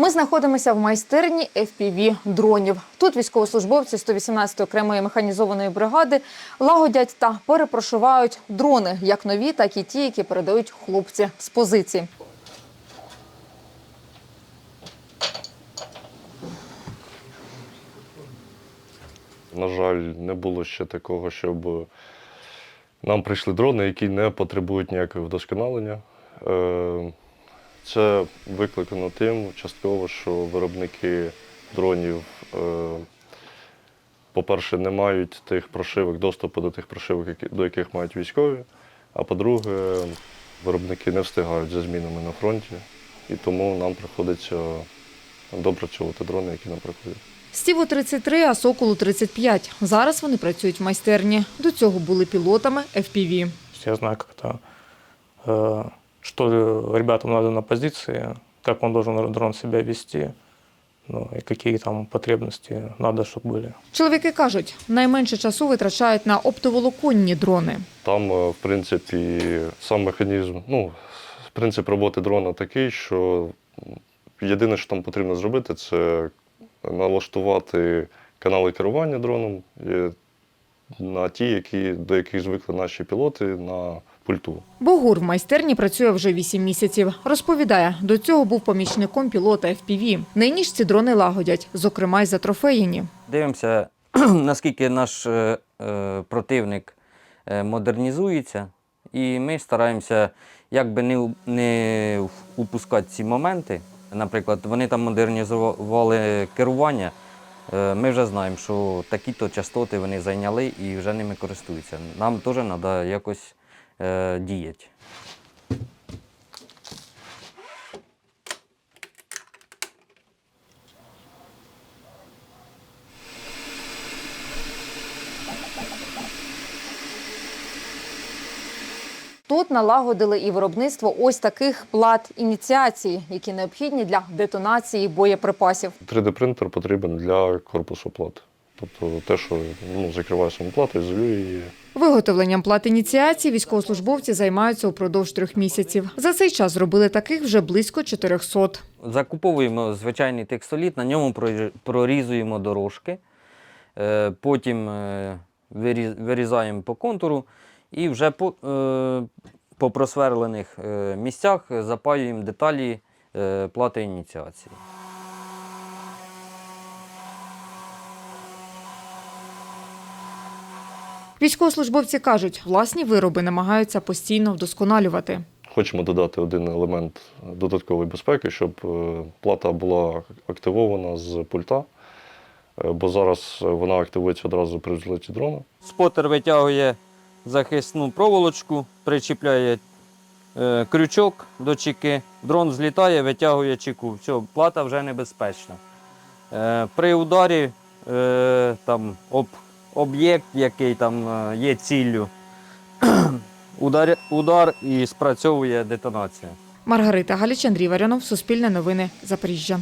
Ми знаходимося в майстерні FPV дронів. Тут військовослужбовці 118-ї окремої механізованої бригади лагодять та перепрошивають дрони, як нові, так і ті, які передають хлопці з позицій. На жаль, не було ще такого, щоб нам прийшли дрони, які не потребують ніякого вдосконалення. Це викликано тим частково, що виробники дронів, е, по-перше, не мають тих прошивок, доступу до тих прошивок, до яких мають військові. А по-друге, виробники не встигають за змінами на фронті, і тому нам приходиться допрацьовувати дрони, які нам приходять. Стіву 33, а Соколу 35. Зараз вони працюють в майстерні. До цього були пілотами FPV. Я знаю, это, э, что ребятам надо на позиции, как он должен дрон себя вести, ну, и какие там потребности надо, чтобы были. Чоловіки кажуть, найменше часу витрачають на оптоволоконні дрони. Там, е, в принципі, сам механізм, ну, принцип роботи дрона такий, що єдине, що там потрібно зробити, це налаштувати канали керування дроном е, на ті, які, до яких звикли наші пілоти на пульту. Богур в майстерні працює вже 8 місяців. Розповідає, до цього був помічником пілота FPV. Нині ж ці дрони лагодять, зокрема й затрофеєні. Дивимося, наскільки наш е, е, противник е, модернізується, і ми стараємося якби не, не упускати ці моменти. Наприклад, вони там модернізували керування. е, Ми вже знаємо, що такі-то частоти вони зайняли і вже ними користуються. Нам теж треба якось е, діяти. Тут налагодили і виробництво ось таких плат ініціації, які необхідні для детонації боєприпасів. 3D-принтер потрібен для корпусу плати. Тобто те, що ну, закриває саму плату, ізолює її. Виготовленням плат ініціації військовослужбовці займаються упродовж трьох місяців. За цей час зробили таких вже близько 400. Закуповуємо звичайний текстоліт, на ньому прорізуємо дорожки, е, потім е, вирізаємо по контуру і вже по, е, по просверлених місцях запаюємо деталі плати ініціації. Військовослужбовці кажуть, власні вироби намагаються постійно вдосконалювати. Хочемо додати один елемент додаткової безпеки, щоб е, плата була активована з пульта, е, бо зараз вона активується одразу при взлеті дрона. Спотер витягує захисну проволочку, причіпляє е, крючок до чеки, дрон злітає, витягує чеку. Все, плата вже небезпечна. При ударі там, об об'єкт, який там е, є ціллю, удар, удар і спрацьовує детонація. Маргарита Галіч, Андрій Варіонов, Суспільне новини, Запоріжжя.